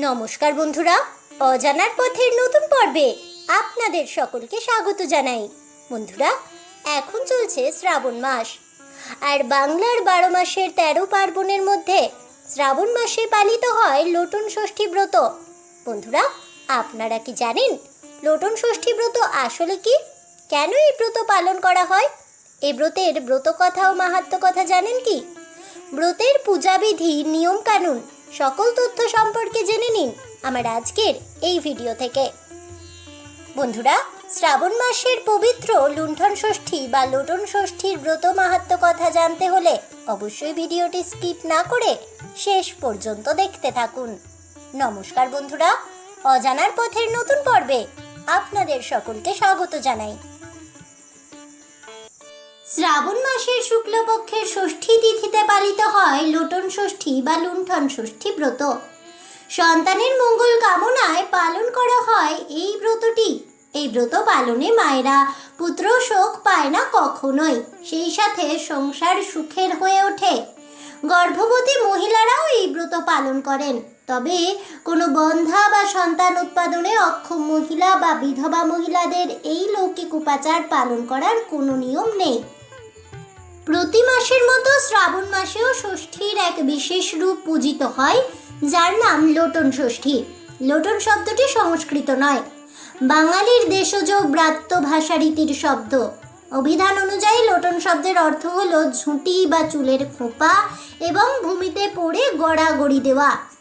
নমস্কার বন্ধুরা, অজানার পথের নতুন পর্বে আপনাদের সকলকে স্বাগত জানাই। বন্ধুরা, এখন চলছে শ্রাবণ মাস, আর বাংলার বারো মাসের তেরো পার্বণের মধ্যে শ্রাবণ মাসে পালিত হয় লোটন ষষ্ঠী ব্রত। বন্ধুরা, আপনারা কি জানেন লোটন ষষ্ঠী ব্রত আসলে কি? কেন এই ব্রত পালন করা হয়? এই ব্রতের ব্রত কথা ও মাহাত্ম কথা জানেন কি? ব্রতের পূজাবিধি নিয়ম কানুন সকল তথ্য সম্পর্কে জেনে নিন আমার আজকের এই ভিডিও থেকে। বন্ধুরা, শ্রাবণ মাসের পবিত্র লুণ্ঠন ষষ্ঠী বা লোটন ষষ্ঠীর ব্রত মাহাত্ম কথা জানতে হলে অবশ্যই ভিডিওটি স্কিপ না করে শেষ পর্যন্ত দেখতে থাকুন। নমস্কার বন্ধুরা, অজানার পথের নতুন পর্বে আপনাদের সকলকে স্বাগত জানাই। শ্রাবণ মাসের শুক্লপক্ষের ষষ্ঠী তিথিতে পালিত হয় লোটন ষষ্ঠী বা লুণ্ঠন ষষ্ঠী ব্রত। সন্তানের মঙ্গল কামনায় পালন করা হয় এই ব্রতটি। এই ব্রত পালনে মায়েরা পুত্র শোক পায় না কখনোই, সেই সাথে সংসার সুখের হয়ে ওঠে। গর্ভবতী মহিলারাও এই ব্রত পালন করেন, তবে কোনো বন্ধা বা সন্তান উৎপাদনে অক্ষম মহিলা বা বিধবা মহিলাদের এই লৌকিক উপাচার পালন করার কোনো নিয়ম নেই। প্রতি মাসের মতো শ্রাবণ মাসেও ষষ্ঠীর এক বিশেষ রূপ পূজিত হয়, যার নাম লোটন ষষ্ঠী। লোটন শব্দটি সংস্কৃত নয়। বাঙালির দেশজ ব্রাত্য ভাষা রীতির শব্দ। অভিধান অনুযায়ী লোটন শব্দের অর্থ হলো ঝুঁটি বা চুলের খোপা এবং ভূমিতে পড়ে গড়াগড়ি দেওয়া।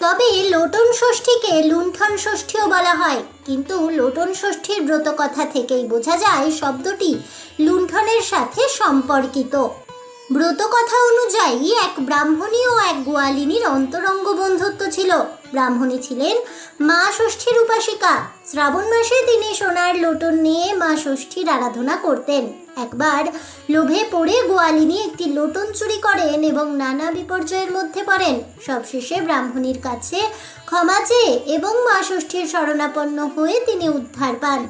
তবে লোটন ষষ্ঠীকে লুণ্ঠন ষষ্ঠীও বলা হয়। কিন্তু লোটন ষষ্ঠীর ব্রত কথা থেকেই বোঝা যায় শব্দটি লুণ্ঠনের সাথে সম্পর্কিত। ব্রত কথা অনুযায়ী এক ব্রাহ্মণী ও এক গোয়ালিনীর অন্তরঙ্গ বন্ধুত্ব ছিল। ব্রাহ্মণী ছিলেন মা ষষ্ঠীর উপাসিকা। শ্রাবণ মাসে তিনি সোনার লোটন নিয়ে মা ষষ্ঠীর আরাধনা করতেন। একবার লোভে পড়ে গোয়ালিনী একটি লোটন চুরি করেন এবং নানা বিপর্যয়ের মধ্যে পড়েন। সবশেষে ব্রাহ্মণীর কাছে ক্ষমা চেয়ে এবং মা ষষ্ঠীর শরণাপন্ন হয়ে তিনি উদ্ধার পান।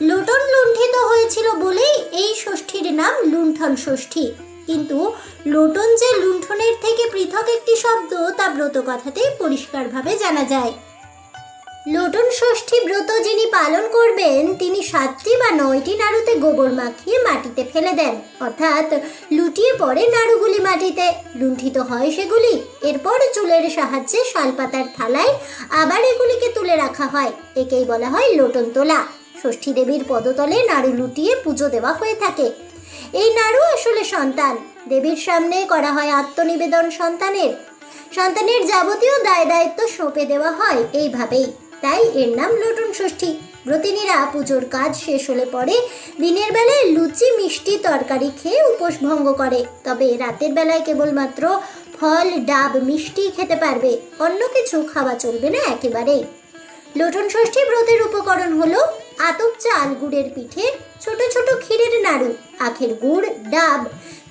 লুটন লুণ্ঠিত হয়েছিল বলেই এই ষষ্ঠীর নাম লুণ্ঠন ষষ্ঠী। কিন্তু লোটন যে লুণ্ঠনের থেকে পৃথক একটি শব্দ তা ব্রত কথাতেই পরিষ্কারভাবে জানা যায়। লোটন ষষ্ঠী ব্রত যিনি পালন করবেন, তিনি সাতটি বা নয়টি নাড়ুতে গোবর মাখিয়ে মাটিতে ফেলে দেন। অর্থাৎ লুটিয়ে পড়ে নাড়ুগুলি মাটিতে। লুণ্ঠিত হয় সেগুলি। এরপর চুলের সাহায্যে শালপাতার থালায় আবার এগুলিকে তুলে রাখা হয়। একেই বলা হয় লোটন তোলা। ষষ্ঠী দেবীর পদতলে নাড়ু লুটিয়ে পুজো দেওয়া হয়ে থাকে। এই নাড়ু আসলে সন্তান। দেবীর সামনে করা হয় আত্মনিবেদন সন্তানের। সন্তানের যাবতীয় দায় দায়িত্ব সঁপে দেওয়া হয় এইভাবেই। তাই এর নাম লোটন ষষ্ঠী। ব্রতিনীরা পুজোর কাজ শেষ হলে পরে দিনের বেলায় লুচি, মিষ্টি, তরকারি খেয়ে উপোস ভঙ্গ করে। তবে রাতের বেলায় কেবলমাত্র ফল, ডাব, মিষ্টি খেতে পারবে। অন্য কিছু খাওয়া চলবে না একেবারেই। লোটন ষষ্ঠী ব্রতের উপকরণ হলো আতপ চাল, গুড়ের পিঠে ছোট ছোট ক্ষীরের নাড়ু। আখের গুড়, ডাব,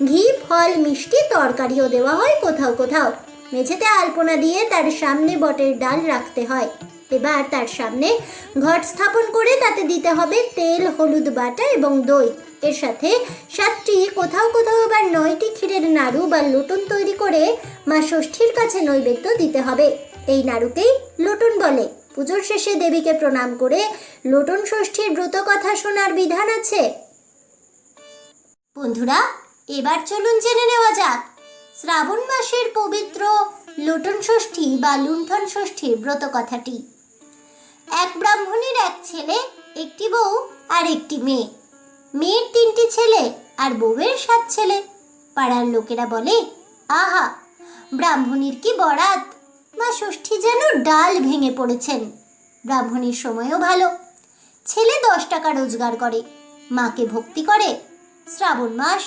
ঘি, ফল, মিষ্টি, তরকারিও দেওয়া হয় কোথাও কোথাও। মেঝেতে আলপনা দিয়ে তার সামনে বটের ডাল রাখতে হয়। এবার তার সামনে ঘট স্থাপন করে তাতে দিতে হবে তেল, হলুদ বাটা এবং দই। এর সাথে সাতটি কোথাও কোথাও আবার নয়টি ক্ষীরের নাড়ু বা লোটন তৈরি করে মা ষষ্ঠীর কাছে নৈবেদ্য দিতে হবে। এই নাড়ুকেই লোটন বলে। পুজোর শেষে দেবীকে প্রণাম করে লোটন ষষ্ঠীর ব্রত কথা শোনার বিধান আছে। বন্ধুরা, এবার চলুন জেনে নেওয়া যাক। শ্রাবণ মাসের পবিত্র লোটন ষষ্ঠী বা লুণ্ঠন ষষ্ঠীর ব্রত কথাটি। এক ব্রাহ্মণের এক ছেলে, একটি বউ আর একটি মেয়ে। মেয়ের তিনটি ছেলে আর বউয়ের সাত ছেলে। পাড়ার লোকেরা বলে, আহা, ব্রাহ্মণীর কি বরাত? মা ষষ্ঠী যেন ডাল ভেঙে পড়েছেন। ব্রাহ্মণীর সময়ও ভালো। ছেলে দশ টাকা রোজগার করে। মাকে ভক্তি করে। শ্রাবণ মাস,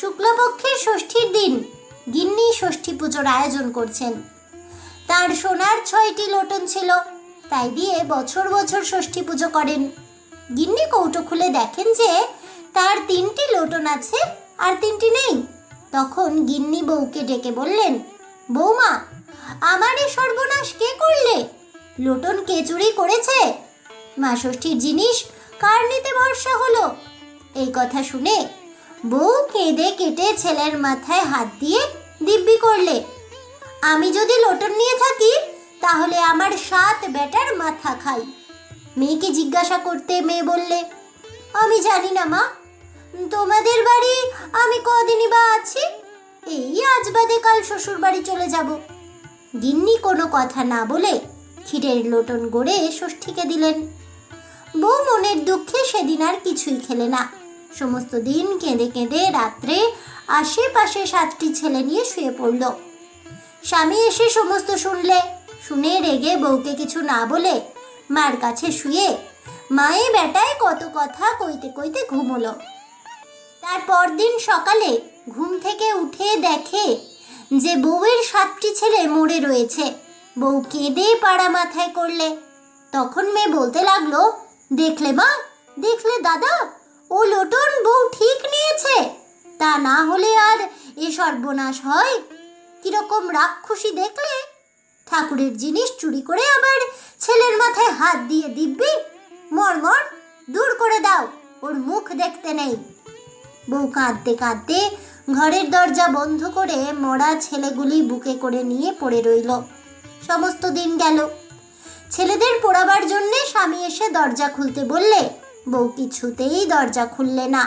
শুক্লপক্ষের ষষ্ঠীর দিন, গিন্নি ষষ্ঠী পুজোর আয়োজন করছেন। তার সোনার ছয়টি লোটন ছিল, তাই দিয়ে বছর বছর ষষ্ঠী পুজো করেন। গিন্নি কৌটো খুলে দেখেন যে, তার তিনটি লোটন আছে আর তিনটি নেই। তখন গিন্নি বউকে ডেকে বললেন, বৌমা, আমার এ সর্বনাশ কে করলে? লোটন কে চুরি করেছে? মা ষষ্ঠীর জিনিস কার নিতে ভরসা হলো? এই কথা শুনে বউ কেঁদে কেটে ছেলের মাথায় হাত দিয়ে দিব্যি করলে, আমি যদি লোটন নিয়ে থাকি, তাহলে আমার সাত বেটার মাথা খাই। মেয়েকে জিজ্ঞাসা করতে মেয়ে বললে, আমি জানি না মা, তোমাদের বাড়ি আমি কদিনই বা আছি? এই আজ বাদে কাল শ্বশুর বাড়ি চলে যাব। গিন্নি কোনো কথা না বলে ক্ষীরের লোটন গড়ে ষষ্ঠীকে দিলেন। বউ মনের দুঃখে সেদিন আর কিছুই খেলে না। সমস্ত দিন কেঁদে কেঁদে রাত্রে আশেপাশে সাতটি ছেলে নিয়ে শুয়ে পড়ল। স্বামী এসে সমস্ত শুনলে। শুনে রেগে বউকে কিছু না বলে মার কাছে শুয়ে মায়ে বেটায় কত কথা কইতে কইতে ঘুমোলো। তারপর দিন সকালে ঘুম থেকে উঠে দেখে যে বউয়ের সাতটি ছেলে মরে রয়েছে। বউ কেঁদে পাড়া মাথায় করলে। তখন মেয়ে বলতে লাগল, দেখলে মা, দেখলে দাদা ও লোটন বউ ঠিক নিয়েছে। তা না হলে আর এ সর্বনাশ হয়? কীরকম রাক্ষসী দেখলে? ঠাকুরের জিনিস চুরি করে আবার ছেলের মাথায় হাত দিয়ে দিব্যি? মর মর, দূর করে দাও, ওর মুখ দেখতে নেই। বউ কাঁদতে কাঁদতে ঘরের দরজা বন্ধ করে মরা ছেলেগুলি বুকে করে নিয়ে পড়ে রইল। সমস্ত দিন গেল। ছেলেদের পোড়াবার জন্যে স্বামী এসে দরজা খুলতে বললে বউ কিছুতেই দরজা খুললে না।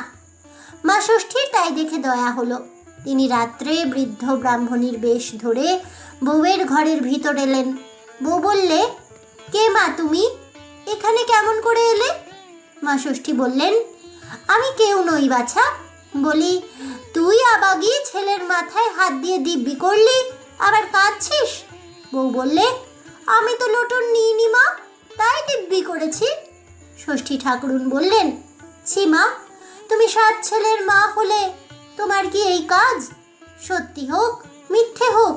মা ষষ্ঠীর তাই দেখে দয়া হলো। তিনি রাত্রে বৃদ্ধ ব্রাহ্মণীর বেশ ধরে বউয়ের ঘরের ভিতর এলেন। বউ বললে, কে মা তুমি? এখানে কেমন করে এলে? মা ষষ্ঠী বললেন, আমি কেউ নই বাছা। বলি, তুই আবাগি ছেলের মাথায় হাত দিয়ে দিব্যি করলি, আবার কাঁদছিস? বউ বললে, আমি তো লোটন নিইনি মা, তাই দিব্যি করেছি। ষষ্ঠী ঠাকুরুন বললেন, ছি মা, তুমি সাত ছেলের মা হলে তোমার কি এই কাজ? সত্যি হোক, মিথ্যে হোক,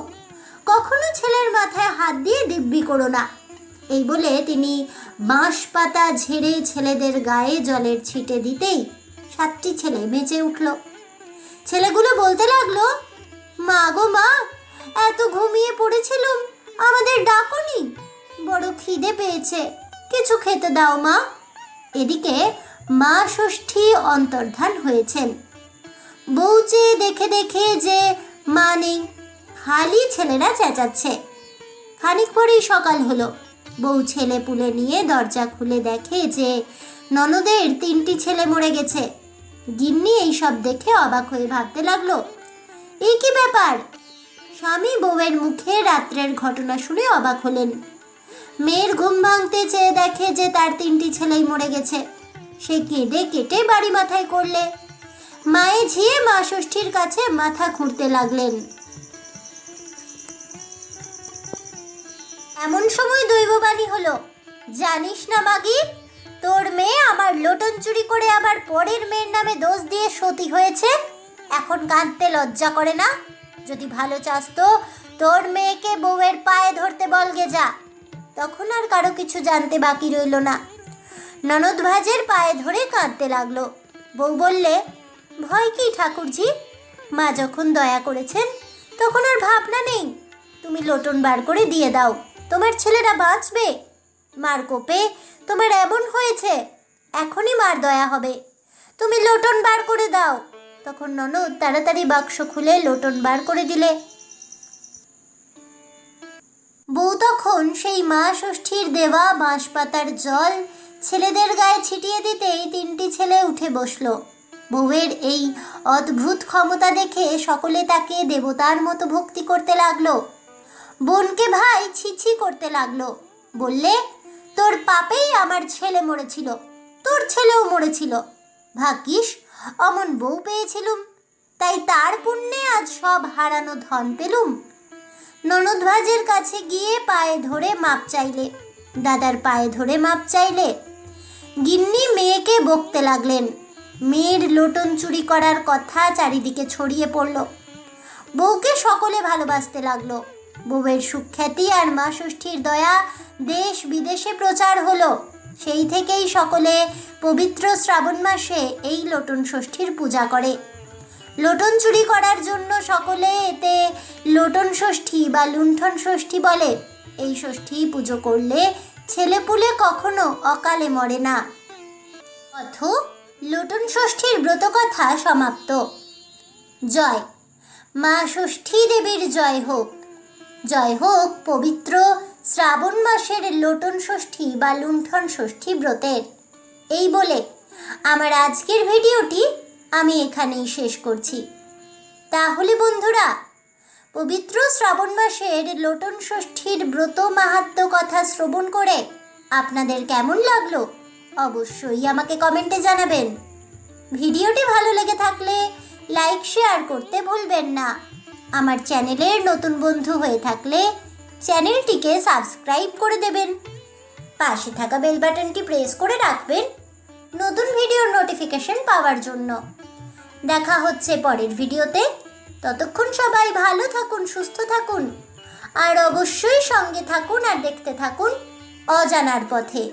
কখনো ছেলের মাথায় হাত দিয়ে দিব্যি করো না। এই বলে তিনি বাঁশ পাতা ঝেড়ে ছেলেদের গায়ে জলের ছিটে দিতেই সাতটি ছেলে বেঁচে উঠল। ছেলেগুলো বলতে লাগল, মা গো মা, এত ঘুমিয়ে পড়েছিলুম, আমাদের ডাকুনি, বড় খিদে পেয়েছে, কিছু খেতে দাও মা। এদিকে মা ষষ্ঠী অন্তর্ধান হয়েছেন। বউ চেয়ে দেখে দেখে যে মা নেই, খালি ছেলেরা চেঁচাচ্ছে। খানিক পরেই সকাল হলো। বউ ছেলে পুলে নিয়ে দরজা খুলে দেখে যে ননদের তিনটি ছেলে মরে গেছে। গিন্নি এইসব দেখে অবাক হয়ে ভাবতে লাগল এই কি ব্যাপার? স্বামী বউয়ের মুখে রাত্রের ঘটনা শুনে অবাক হলেন। মেয়ের ঘুম ভাঙতে চেয়ে দেখে যে তার তিনটি ছেলেই মরে গেছে। সে কেঁদে কেটে বাড়ি মাথায় করলে। মায়ে ঝিয়ে মা ষষ্ঠীর কাছে মাথা খুঁড়তে লাগলেন। এমন সময় দৈববাণী হলো, জানিস না মাগি, তোর মেয়ে আমার লোটন চুরি করে আবার পরের মেয়ের নামে দোষ দিয়ে সতী হয়েছে? এখন কাঁদতে লজ্জা করে না? যদি ভালো চাস তো তোর মেয়েকে বউয়ের পায়ে ধরতে বলগে যা। তখন আর কারও কিছু জানতে বাকি রইল না। ননদ ভাজের পায়ে ধরে কাঁদতে লাগল। বউ বললে, ভয় কি ঠাকুরজি? মা যখন দয়া করেছেন, তখন আর ভাবনা নেই। তুমি লোটন বার করে দিয়ে দাও, তোমার ছেলেরা বাঁচবে। মার কোপে তোমার এমন হয়েছে, এখনই মার দয়া হবে। তুমি লোটন বার করে দাও। তখন ননদ তাড়াতাড়ি বাক্স খুলে লোটন বার করে দিলে। বউ তখন সেই মা ষষ্ঠীর দেওয়া বাঁশ পাতার জল ছেলেদের গায়ে ছিটিয়ে দিতেই তিনটি ছেলে উঠে বসল। বউয়ের এই অদ্ভুত ক্ষমতা দেখে সকলে তাকে দেবতার মতো ভক্তি করতে লাগল। বোনকে ভাই ছিছি করতে লাগল। বললে, তোর পাপেই আমার ছেলে মরেছিল, তোর ছেলেও মরেছিল। ভাগ্যিস, অমন বউ পেয়েছিলুম। তাই তার পুণ্যে আজ সব হারানো ধন পেলুম। ননদ কাছে গিয়ে পায়ে ধরে মাপ চাইলে। দাদার পায়ে ধরে মাপ চাইলে। গিন্নি মেয়েকে বকতে লাগলেন। মেয়ের লোটন চুরি করার কথা চারিদিকে ছড়িয়ে পড়ল। বউকে সকলে ভালোবাসতে লাগল। বউয়ের সুখ্যাতি আর মা ষষ্ঠীর দয়া দেশ বিদেশে প্রচার হলো। সেই থেকেই সকলে পবিত্র শ্রাবণ মাসে এই লোটন ষষ্ঠীর পূজা করে। লোটন চুরি করার জন্য সকলে এতে লোটন ষষ্ঠী বা লুণ্ঠন ষষ্ঠী বলে। এই ষষ্ঠী পুজো করলে ছেলেপুলে কখনো অকালে মরে না। অথ লোটন ষষ্ঠীর ব্রতকথা সমাপ্ত। জয়। মা ষষ্ঠী দেবীর জয় হোক। জয় হোক পবিত্র শ্রাবণ মাসের লোটন ষষ্ঠী বা লুণ্ঠন ষষ্ঠী ব্রতের। এই বলে আমার আজকের ভিডিওটি আমি এখানেই শেষ করছি। তাহলে বন্ধুরা, পবিত্র শ্রাবণ মাসের লোটন ষষ্ঠীর ব্রত মাহাত্ম্য কথা শ্রবণ করে আপনাদের কেমন লাগল অবশ্যই আমাকে কমেন্টে জানাবেন। ভিডিওটি ভালো লেগে থাকলে লাইক, শেয়ার করতে ভুলবেন না। আমার চ্যানেলের নতুন বন্ধু হয়ে থাকলে চ্যানেলটিকে সাবস্ক্রাইব করে দেবেন। পাশে থাকা বেল বাটনটি প্রেস করে রাখবেন নোটিফিকেশন পাওয়ার জন্য। দেখা হচ্ছে পরের ভিডিওতে। ততক্ষণ সবাই ভালো থাকুন, সুস্থ থাকুন। আর অবশ্যই সঙ্গে থাকুন আর দেখতে থাকুন অজানার পথে।